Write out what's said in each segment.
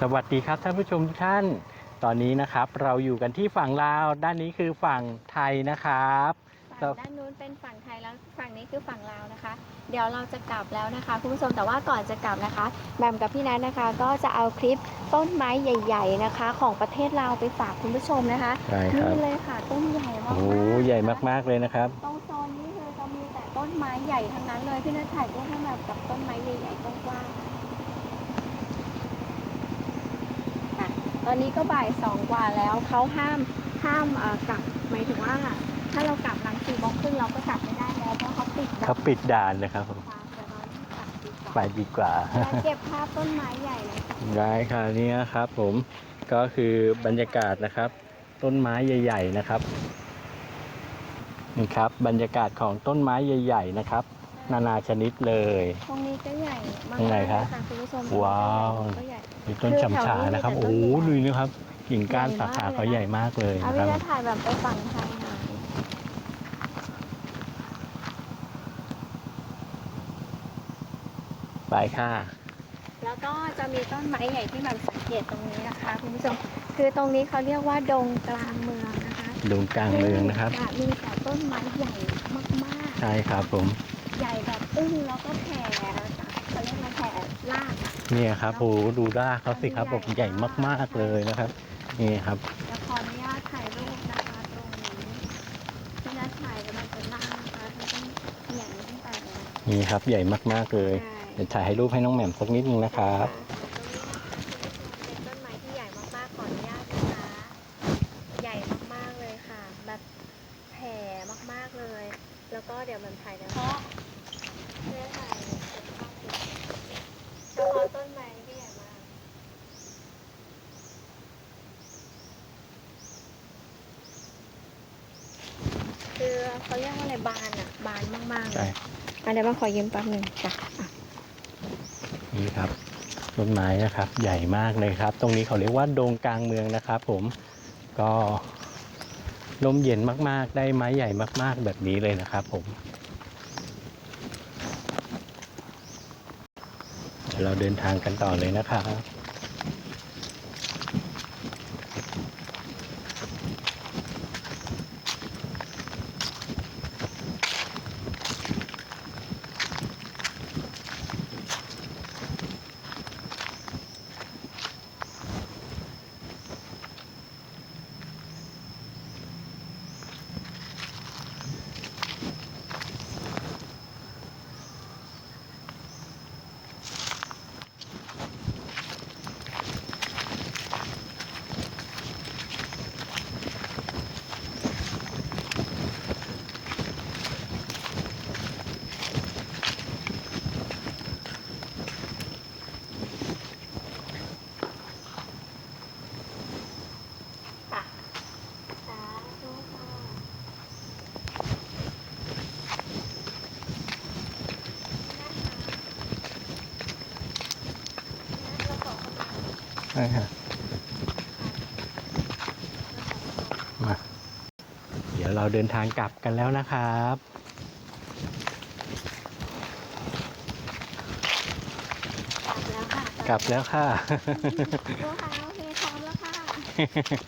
สวัสดีครับท่านผู้ชมทุกท่าน ตอนนี้นะครับเราอยู่กันที่ฝั่งลาวด้านนี้คือฝั่งไทยนะครับ ฝั่งด้านนู้นเป็นฝั่งไทยแล้วฝั่งนี้คือฝั่งลาวนะคะ เดี๋ยวเราจะกลับแล้วนะคะคุณผู้ชมแต่ว่าก่อนจะกลับนะคะแบมกับพี่นัทนะคะ ก็จะเอาคลิปต้นไม้ใหญ่ ๆนะคะ ของประเทศลาวไปฝากคุณผู้ชมนะคะใช่คนี่รับเลยค่ะต้นใหญ่มากโอ้ๆโหใหญ่นะคะมากๆเลยนะครับตรงโซนนี้คือจะมีแต่ต้นไม้ใหญ่ทั้งนั้นเลยพี่นัทถ่ายรูปให้แบบกับต้นไม้ใหญ่ๆกว้างๆอะ ตอนนี้ก็บ่ายสองกว่าแล้วเขาห้ามห้ามเอ่อกลับหมายถึงว่า ถ้าเรากลับหลังสี่โมงครึ่งเราก็กลับไม่ได้แล้วเพราะเขาปิดเขาปิดด่านนะครับผมค่ะเดี๋ยวเรารีบกลับดีกว่าไปดีกว่าแล้วเก็บภาพต้นไม้ใหญ่เลยค่ะได้ค่ะนี่นะครับ ผมก็คือบรรยากาศนะครับ ต้นไม้ใหญ่ ๆนะครับนี่ครับ บรรยากาศของต้นไม้ใหญ่ ๆ นะครับ นานาชนิดเลย ตรงนี้ก็ใหญ่มากตรงไหนคะเลยคุณผู้ชมว้าว ก็ใหญ่มีต้นคือฉำฉาแถวนี้นะครับมีแต่โอ้ต้นโหใหญ่ดูนะครับกิ่งก้านใหญ่สามากขาเลยเขานะใหญ่มากเลยเอานะคพี่รับจะถ่ายแบบไปฝั่งไทยหน่อยไปค่ะ แล้วก็จะมีต้นไม้ใหญ่ที่แบบสังเกตตรงนี้นะคะคุณผู้ชมคือตรงนี้เขาเรียกว่าดงกลางเมืองนะคะดงกลางเมืองนะครับจะมีแต่ต้นไม้ใหญ่มากใช่ครับผมๆใหญ่แบบอึ้งแล้วก็แผ่เขาเรียกว่าแผ่รากอะเนี่ยครับโอ้โหดูรากเขาสิครับผมใหญ่มากๆเลยนะครับ นี่ครับจะขออนุญาตถ่ายรูปนะคะตรงนี้ที่นัดถ่ายกำลังจะนั่งนะคะเธอต้องเหยียบขึ้นไปเลยนี่ครับใหญ่มากๆเลยใช่เดี๋ยวถ่ายให้รูปให้น้องแหม่มสักนิดนึงนะครับ เป็นต้นไม้ที่ใหญ่มากๆขออนุญาตนะคะ ใหญ่มากๆเลยค่ะ แบบแผ่มากๆเลย แล้วก็เดี๋ยวมันถ่ายนะเพราะเพื่อถ่ายเฉพาะต้นไม้ที่ใหญ่มาก คือ เขาเรียกว่าอะไรบานอะ บานมากๆเลใช่ยอะเดี๋ยวมาขอยืมแป๊บหนึ่งจ้ะอะนี่ครับต้นไม้นะครับ ใหญ่มากเลยครับ ตรงนี้เขาเรียกว่าโดงกลางเมืองนะครับ ผมก็ลมเย็นมากๆ ได้ไม้ใหญ่มาก ๆ แบบนี้เลยนะครับ ผมเดี๋ยวเราเดินทางกันต่อเลยนะครับ ค่ะสาธุค่ะนะคะเราขอเข้ามา ใช่ค่ะมาเดี๋ยวเราเดินทางกลับกันแล้วนะครับกลับแล้วค่ะกลับแล้วค่ะดูค่ะโอเคพร้อมแล้วค่ะ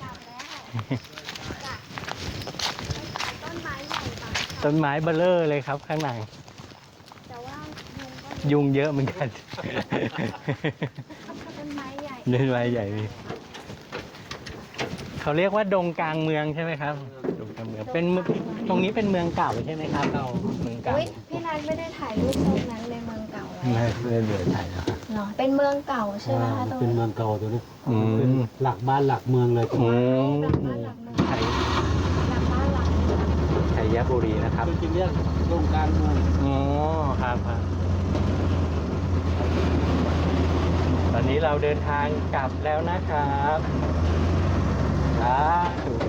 กลับแล้วจ้ะต้นไม้ใหญ่บางค่ะต้นไม้เบลเลอร์เลยครับข้างในแต่ว่ายุงก็ยุงเยอะเหมือนกันต้น ไม้ใหญ่ต้นไม้ใหญ่พี่เขาเรียกว่าดงกลางเมืองใช่ไหมครับดงกลางเมืองเป็นเมืองตรงนี้เป็นเมืองเก่าใช่ไหมครับ เราเมืองเก่าอุ้ยพี่นัทไม่ได้ถ่ายรูปตรงนั้นเลยเมืองเก่าไว้ไม่ไม่ได้เหลือถ่ายแล้วครับเหรอเป็นเมืองเก่าใช่ไหมคะตรงเป็นนี้เมืองเก่าตัวนี้อืมเป็นหลักบ้านหลักเมืองเลยอืมหลังบ้านหลังเมืองไทยหลังบ้านหลังเมืองชัยบุรีนะครับจริงๆเรียกโครงการเมืองอ๋อครับครับ ตอน นี้เราเดินทางกลับแล้วนะครับสาธุ